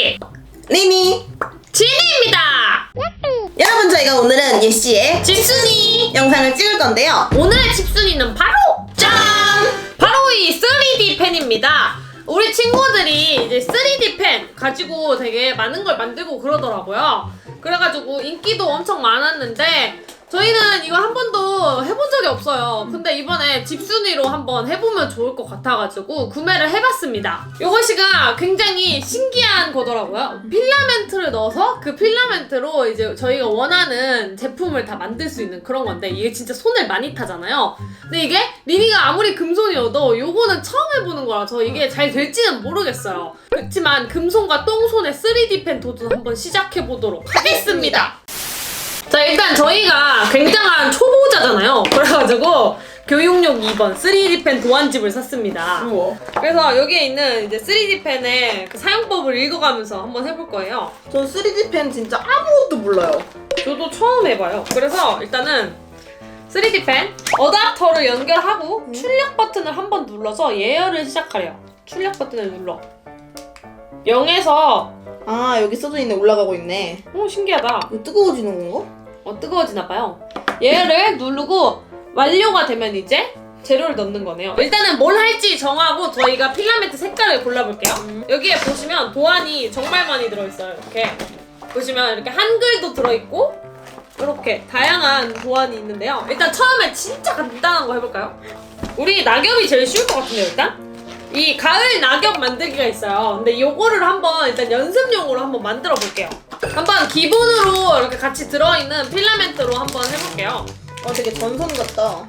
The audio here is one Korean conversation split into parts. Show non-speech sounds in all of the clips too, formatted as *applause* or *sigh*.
예시 리미 진이입니다. 여러분 저희가 오늘은 예씨의 집순이 영상을 찍을 건데요 오늘의 집순이는 바로 짠! 바로 이 3D 펜입니다. 우리 친구들이 이제 3D 펜 가지고 되게 많은 걸 만들고 그러더라고요. 그래가지고 인기도 엄청 많았는데 저희는 이거 한 번도 해본 적이 없어요. 근데 이번에 집순이로 한번 해보면 좋을 것 같아가지고 구매를 해봤습니다. 이것이가 굉장히 신기한 거더라고요. 필라멘트를 넣어서 그 필라멘트로 이제 저희가 원하는 제품을 다 만들 수 있는 그런 건데 이게 진짜 손을 많이 타잖아요. 근데 이게 리니가 아무리 금손이어도 요거는 처음 해보는 거라서 이게 잘 될지는 모르겠어요. 그렇지만 금손과 똥손의 3D 펜 도전 한번 시작해보도록 하겠습니다. 자 일단 저희가 굉장한 초보자잖아요. 그래가지고 교육용 2번 3D 펜 도안집을 샀습니다. 우와 그래서 여기에 있는 이제 3D 펜의 그 사용법을 읽어가면서 한번 해볼 거예요. 전 3D 펜 진짜 아무것도 몰라요 저도 처음 해봐요. 그래서 일단은 3D 펜 어댑터를 연결하고 출력 버튼을 한 번 눌러서 예열을 시작하래요. 출력 버튼을 눌러. 0에서 아 여기 써져 있네 올라가고 있네 오 신기하다. 이거 뜨거워지는 건가? 어 뜨거워지나 봐요. 얘를 누르고 완료가 되면 이제 재료를 넣는 거네요. 일단은 뭘 할지 정하고 저희가 필라멘트 색깔을 골라볼게요. 여기에 보시면 도안이 정말 많이 들어있어요. 이렇게 보시면 이렇게 한글도 들어있고 이렇게 다양한 도안이 있는데요. 일단 처음에 진짜 간단한 거 해볼까요? 우리 낙엽이 제일 쉬울 것 같은데요, 일단? 이 가을 낙엽 만들기가 있어요. 근데 요거를 한번 일단 연습용으로 한번 만들어 볼게요. 한번 기본으로 이렇게 같이 들어있는 필라멘트로 한번 해볼게요. 어 되게 전선 같다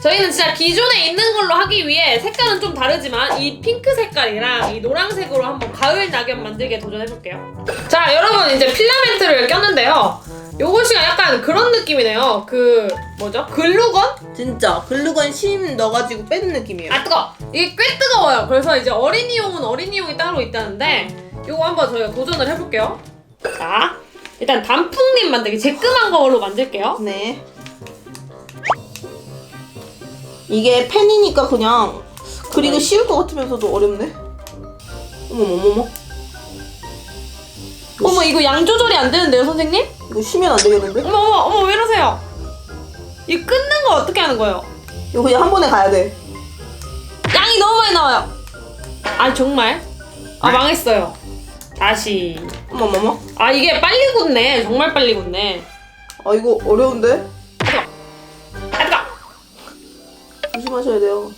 저희는 진짜 기존에 있는 걸로 하기 위해 색깔은 좀 다르지만 이 핑크 색깔이랑 이 노란색으로 한번 가을 낙엽 만들기에 도전해볼게요. 자, 여러분 이제 필라멘트를 꼈는데요. 요것이 약간 그런 느낌이네요. 그 뭐죠? 글루건? 진짜 글루건 심 넣어가지고 빼는 느낌이에요 아 뜨거. 이게 꽤 뜨거워요. 그래서 이제 어린이용은 어린이용이 따로 있다는데 요거 한번 저희가 도전을 해볼게요. 자, 일단 단풍잎 만들기 제끔한 걸로 만들게요. 네 이게 펜이니까 그냥 그리기 쉬울 것 같으면서도 어렵네 어머머머머 어머 이거 양 조절이 안 되는데요, 선생님? 이거 쉬면 안 되겠는데? 어머 어머 어머 왜 이러세요? 이 끊는 거 어떻게 하는 거예요? 이거 그냥 한 번에 가야 돼 양이 너무 많이 나와요. 아 정말? 아 망했어요. 다시. 어머머머 아 이게 빨리 굳네. 정말 빨리 굳네. 아 이거 어려운데? 아 뜨거. 조심하셔야 돼요.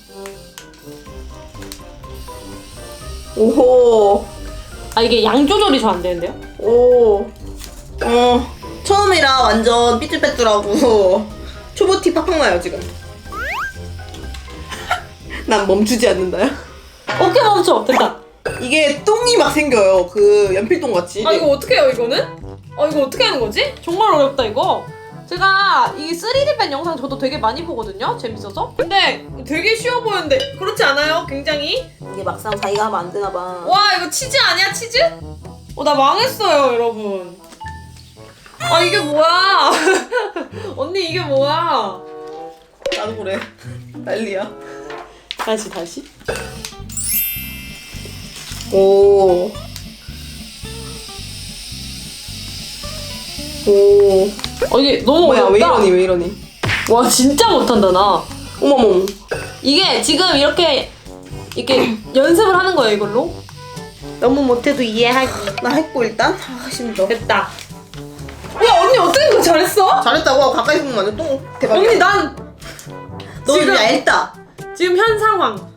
오호, 아 이게 양 조절이 저 안 되는데요? 오, 어, 처음이라 완전 삐뚤빼뚤하고 *laughs* 초보티 팍팍 나요 지금. *laughs* 난 멈추지 않는다요. 어깨 멈춰. 됐다. 이게 똥이 막 생겨요. 그 연필똥 같이. 아 이거 어떻게 해요 이거는? 아 이거 어떻게 하는 거지? 정말 어렵다 이거. 제가 이 3D 펜 영상 저도 되게 많이 보거든요. 재밌어서. 근데 되게 쉬워 보였는데 그렇지 않아요? 굉장히. 이게 막상 자기가 하면 안 되나 봐. 와 이거 치즈 아니야 치즈? 어 나 망했어요 여러분 아 이게 뭐야 *laughs* 언니 이게 뭐야 나도 그래. 난리야. 다시 다시 오. 오. 어 이게 너무 뭐야 어렵다 왜 이러니 왜 이러니? 와 진짜 못한다 나 어머머. 이게 지금 이렇게 이렇게 연습을 하는 거예요 이걸로 너무 못해도 이해하기. 나 했고 일단. 아 힘들어. 됐다 야 이거 잘했어? 잘했다고 가까이 보면 완전 똥 대박이야. 언니 난 너 지금- 지금 얇다. 지금 현 상황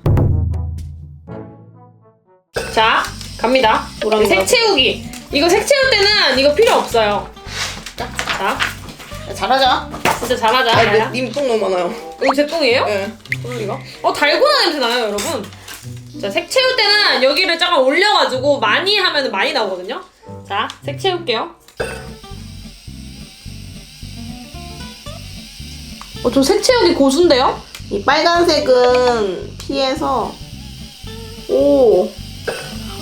자 갑니다 노랑이 색 채우기 이거 색 채울 때는 이거 필요 없어요 자 야, 잘하자. 진짜 잘하자 아, 야야. 님똥 너무 많아요. 이거 제 똥이에요? 예. 이거? 어 달고나 냄새 나요 여러분 자 색 채울 때는 여기를 잠깐 올려가지고 많이 하면 많이 나오거든요 자 색 채울게요 어 저 색 채우기 고수인데요? 이 빨간색은 피해서 오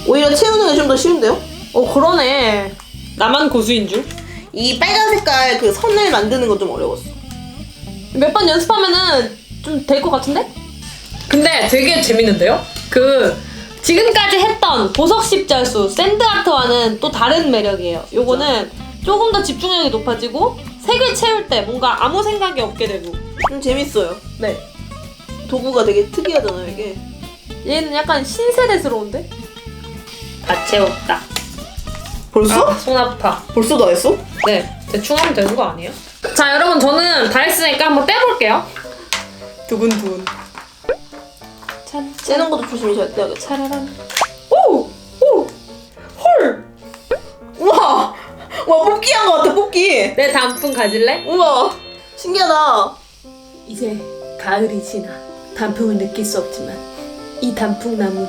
오히려 채우는 게 좀 더 쉬운데요? 어 그러네 나만 고수인 줄 이 빨간 색깔 그 선을 만드는 건 좀 어려웠어. 몇 번 연습하면은 좀 될 것 같은데? 근데 되게 재밌는데요? 그 지금까지 했던 보석 십자수 샌드아트와는 또 다른 매력이에요. 요거는 조금 더 집중력이 높아지고 색을 채울 때 뭔가 아무 생각이 없게 되고 좀 재밌어요. 네. 도구가 되게 특이하잖아요 이게. 얘는 약간 신세대스러운데? 다 채웠다. 벌써? 손 아파. 벌써 다 했어? 네, 대충 하면 되는 거 아니에요? 자, 여러분 저는 다 했으니까 한번 떼볼게요. 두근두근. 짠, 떼는 것도 조심히 잘 떼야겠다. 차라란. 뽑기. 내 단풍 가질래? 우와 신기하다. 이제 가을이 지나 단풍을 느낄 수 없지만 이 단풍나무는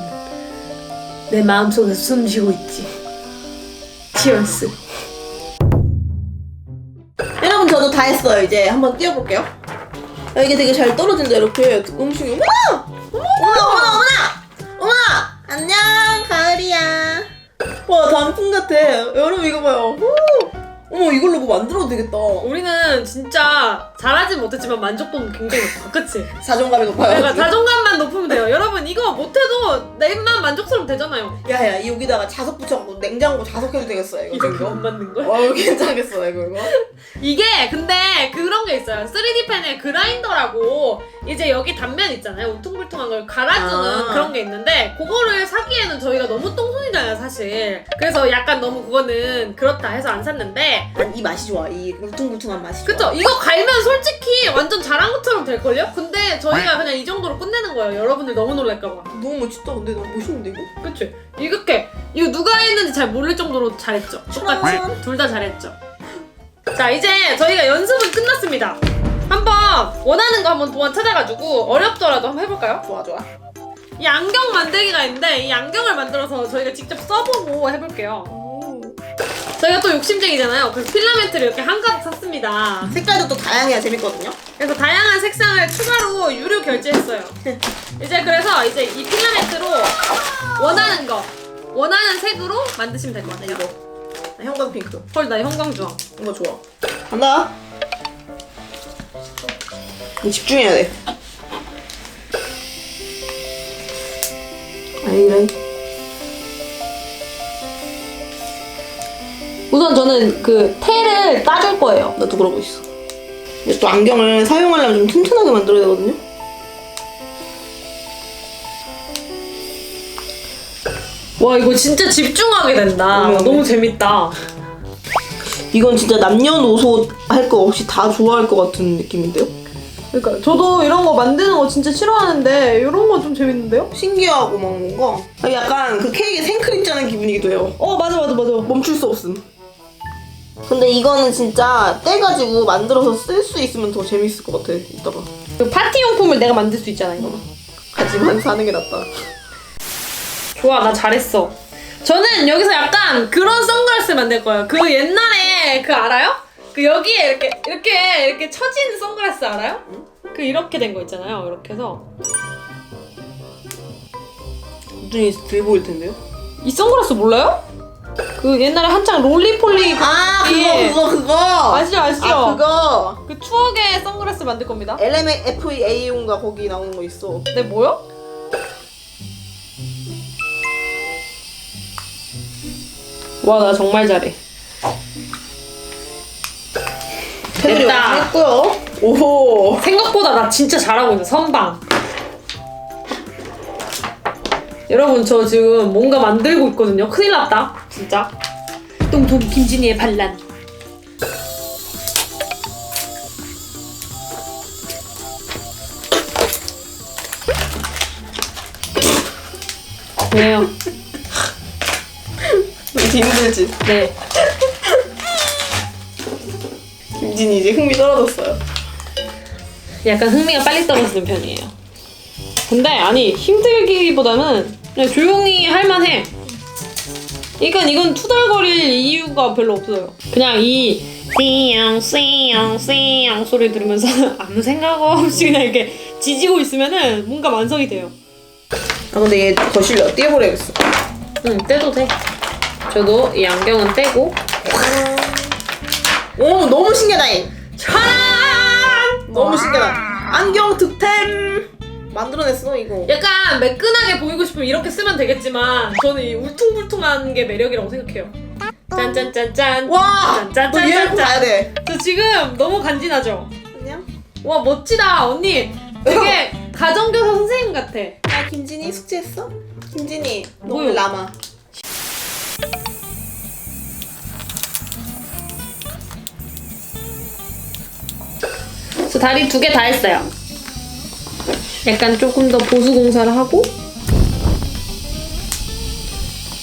내 마음속에 숨쉬고 있지. 치얼스. 여러분 저도 다 했어요 이제 한번 띄워볼게요. 야, 이게 되게 잘 떨어진다 이렇게 음식이. 어머나! 어머나 어머나 어머나! 어머나! 안녕 가을이야. 와 단풍 같아. 여러분 이거 봐요. 오! 어머 이걸로 뭐 만들어도 되겠다. 우리는 진짜 잘하진 못했지만 만족도는 굉장히 높아. 그치? 자존감이 높아요. 내가 자존감만 높으면 돼요. 여러분 이거 못해도 내만 만족스러우면 되잖아요. 야야 여기다가 자석 붙여갖고 냉장고 자석해도 되겠어 이거. 이거 안 맞는 걸? 와 이거 괜찮겠어 이거 이거. *laughs* 이게 근데 그런 게 있어요. 3D 펜에 그라인더라고 이제 여기 단면 있잖아요. 우퉁불퉁한 걸 갈아주는 아. 그런 게 있는데 그거를 사기에는 저희가 너무 똥손이잖아요, 사실. 그래서 약간 너무 그거는 그렇다 해서 안 샀는데 난 이 맛이 좋아 이 울퉁불퉁한 맛이. 좋아. 그쵸? 이거 갈면 솔직히 완전 잘한 것처럼 될걸요? 근데 저희가 그냥 이 정도로 끝내는 거예요. 여러분들 너무 놀랄까봐. 너무 멋있다 근데 너무 멋있는데 이거? 그치? 이렇게 이거 누가 했는지 잘 모를 정도로 잘했죠. 똑같이 그럼. 둘다 잘했죠. 자 이제 저희가 연습은 끝났습니다. 한번 원하는 거 한번 도안 찾아가지고 어렵더라도 한번 해볼까요? 좋아 좋아. 이 안경 만들기가 있는데 이 안경을 만들어서 저희가 직접 써보고 해볼게요. 오. 저희가 또 욕심쟁이잖아요. 그래서 필라멘트를 이렇게 한 가득 샀습니다. 색깔도 또 다양해야 재밌거든요. 그래서 다양한 색상을 추가로 유료 결제했어요. 이제 그래서 이제 이 필라멘트로 원하는 거 원하는 색으로 만드시면 될 것 같아요. 나 형광 핑크. 헐 나 형광주황. 이거 좋아. 간다. 이거 집중해야 돼. 아이래. 우선 저는 그 테를 따줄 거예요. 나도 그러고 있어. 근데 또 안경을 사용하려면 좀 튼튼하게 만들어야 되거든요. 와 이거 진짜 집중하게 된다. 음. 너무 재밌다. 이건 진짜 남녀노소 할 거 없이 다 좋아할 것 같은 느낌인데요? 그러니까 저도 이런 거 만드는 거 진짜 싫어하는데 이런 거 좀 재밌는데요? 신기하고 막 뭔가 아, 약간 그 케이크에 생크림 짜는 기분이기도 해요. 어 맞아 맞아 맞아. 멈출 수 없음. 근데 이거는 진짜 떼가지고 만들어서 쓸 수 있으면 더 재밌을 것 같아. 이따가. 그 파티 용품을 내가 만들 수 있잖아 이거. 하지만 사는 게 낫다. 좋아 나 잘했어. 저는 여기서 약간 그런 선글라스 만들 거예요. 그 옛날에 그 알아요? 그 여기에 이렇게 이렇게 이렇게 처진 선글라스 알아요? 그 이렇게 된 거 있잖아요. 이렇게 해서 눈이 들 보일 텐데요? 이 선글라스 몰라요? 그 옛날에 한창 롤리폴리 아 예. 그거 그거 그거. 아시죠 아시죠? 아 그거. 그 추억의 선글라스 만들 겁니다. LMFAO인가 거기 나오는 거 있어. 네 뭐요? 와 나 정말 잘해. 테두리 됐다. 완성했고요. 오호. *laughs* 생각보다 나 진짜 잘하고 있어 선방. 여러분 저 지금 뭔가 만들고 있거든요. 큰일 났다 진짜. 똥통 김진희의 반란. 왜요? 왠지 힘들지. 네. 김진이 이제 흥미 떨어졌어요. 약간 흥미가 빨리 떨어지는 편이에요. 근데 아니 힘들기보다는 그냥 조용히 할만해. 그러니까 이건 투덜거릴 이유가 별로 없어요. 그냥 이 씨양 씨양 씨양 소리 들으면서 *laughs* 아무 생각 없이 그냥 이렇게 지지고 있으면은 뭔가 완성이 돼요. 아 근데 얘 거실려 띄워버려야겠어. 응 떼도 돼. 저도 이 안경은 떼고 오 너무 신기하다 얘. 짠! 너무 신기하다. 안경 득템. 만들어냈어 이거. 약간 매끈하게 보이고 싶으면 이렇게 쓰면 되겠지만 저는 이 울퉁불퉁한 게 매력이라고 생각해요. 짠짠짠짠. 와! 짠, 짠, 너 짠, 얘를 짠, 봐야 돼. 저 지금 너무 간지나죠? 안녕. 와 멋지다 언니. 되게 *laughs* 가정교사 선생님 같아. 야 김진이 숙제했어? 김진이 너 뭐요? 오늘 남아. 저 다리 두 개 다 했어요. 약간 조금 더 보수 공사를 하고.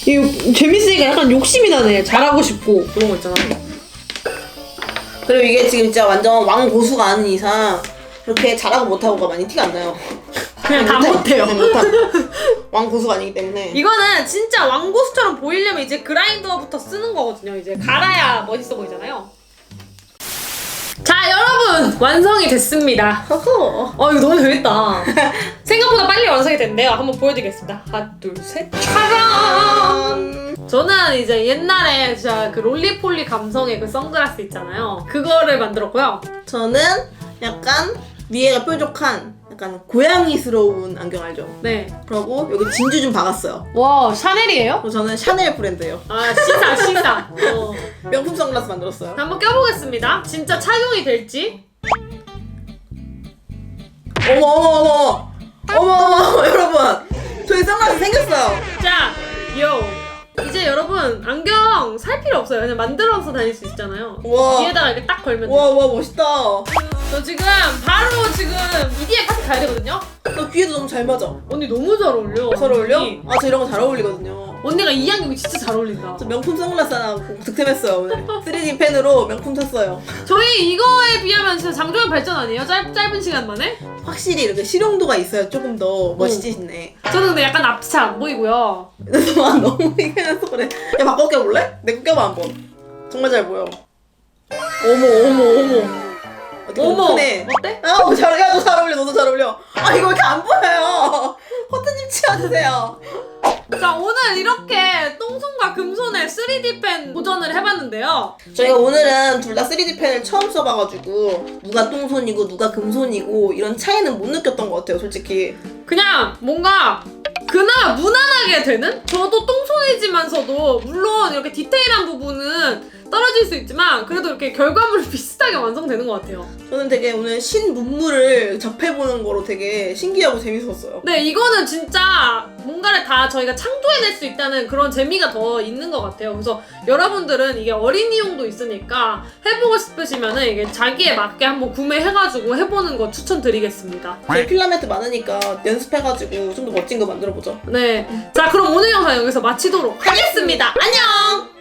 이거 재밌으니까 약간 욕심이 나네. 잘하고 싶고 그런 거 있잖아. 그리고 이게 지금 진짜 완전 왕 고수가 아닌 이상 그렇게 잘하고 못하고가 많이 티가 안 나요. 그냥 다 못해요. 못함. 왕 고수가 아니기 때문에. 이거는 진짜 왕고수처럼 보이려면 이제 그라인더부터 쓰는 거거든요. 이제 갈아야 멋있어 보이잖아요. 자 여러분 완성이 됐습니다. 허허. 어 이거 너무 재밌다. *laughs* 생각보다 빨리 완성이 됐는데요. 한번 보여드리겠습니다. 하나 둘 셋. 음, 저는 이제 옛날에 진짜 그 롤리폴리 감성의 그 선글라스 있잖아요. 그거를 만들었고요. 저는 약간 위에가 뾰족한 약간 고양이스러운 안경 알죠? 네. 그리고 여기 진주 좀 박았어요. 와 샤넬이에요? 그리고 저는 샤넬 브랜드예요. 아 시사 시사. 어. *laughs* 명품 선글라스 만들었어요. 한번 껴보겠습니다. 진짜 착용이 될지. 어머 어머 어머 어머 어머 여러분 저희 선글라스 생겼어요. 자, 요. 이제 여러분 안경 살 필요 없어요. 그냥 만들어서 다닐 수 있잖아요. 와. 뒤에다가 이렇게 딱 걸면 돼요. 와와 멋있다. 저 지금 바로 지금 EDM 파티 가야 되거든요. 너 귀에도 너무 잘 맞아. 언니 너무 잘 어울려. 잘 어울려? 언니. 아 저 이런 거 잘 어울리거든요. 언니가 이 안경이 진짜 잘 어울린다. 저 명품 선글라스 하나 득템했어요 오늘. *laughs* 3D 펜으로 명품 샀어요. 저희 이거에 비하면 진짜 장조의 발전 아니에요? 짧, 짧은 시간 만에? 확실히 이렇게 실용도가 있어야 조금 더 멋있지시네. 저는 근데 약간 앞이 잘 안 보이고요. 그래서 *laughs* 아, 너무 이게 해서 그래. 야 바꿔 껴볼래? 내거 껴봐 한번. 정말 잘 보여. 어머 어머 어머. 어떻게 어머! 크네. 어때? 아, 어, 잘, 야, 너잘 어울려, 너도 잘 어울려. 아, 이거 왜 이렇게 안 보여요? 허트님 치워주세요. 자, 오늘 이렇게 똥손과 금손의 3D 펜 도전을 해봤는데요. 저희가 오늘은 둘 다 3D 펜을 처음 써봐가지고, 누가 똥손이고, 누가 금손이고, 이런 차이는 못 느꼈던 것 같아요, 솔직히. 그냥 뭔가 그나마 무난하게 되는? 저도 똥손이지만서도 물론 이렇게 디테일한 부분은 떨어질 수 있지만 그래도 이렇게 결과물이 *laughs* 비슷하게 완성되는 것 같아요. 저는 되게 오늘 신문물을 접해보는 거로 되게 신기하고 재밌었어요. 네, 이거는 진짜 뭔가를 다 저희가 창조해낼 수 있다는 그런 재미가 더 있는 것 같아요. 그래서 여러분들은 이게 어린이용도 있으니까 해보고 싶으시면은 이게 자기에 맞게 한번 구매해가지고 해보는 거 추천드리겠습니다. 저희 필라멘트 많으니까 연습해가지고 좀 더 멋진 거 만들어보죠. 네. 자, 그럼 오늘 영상 여기서 마치도록 하겠습니다. 안녕!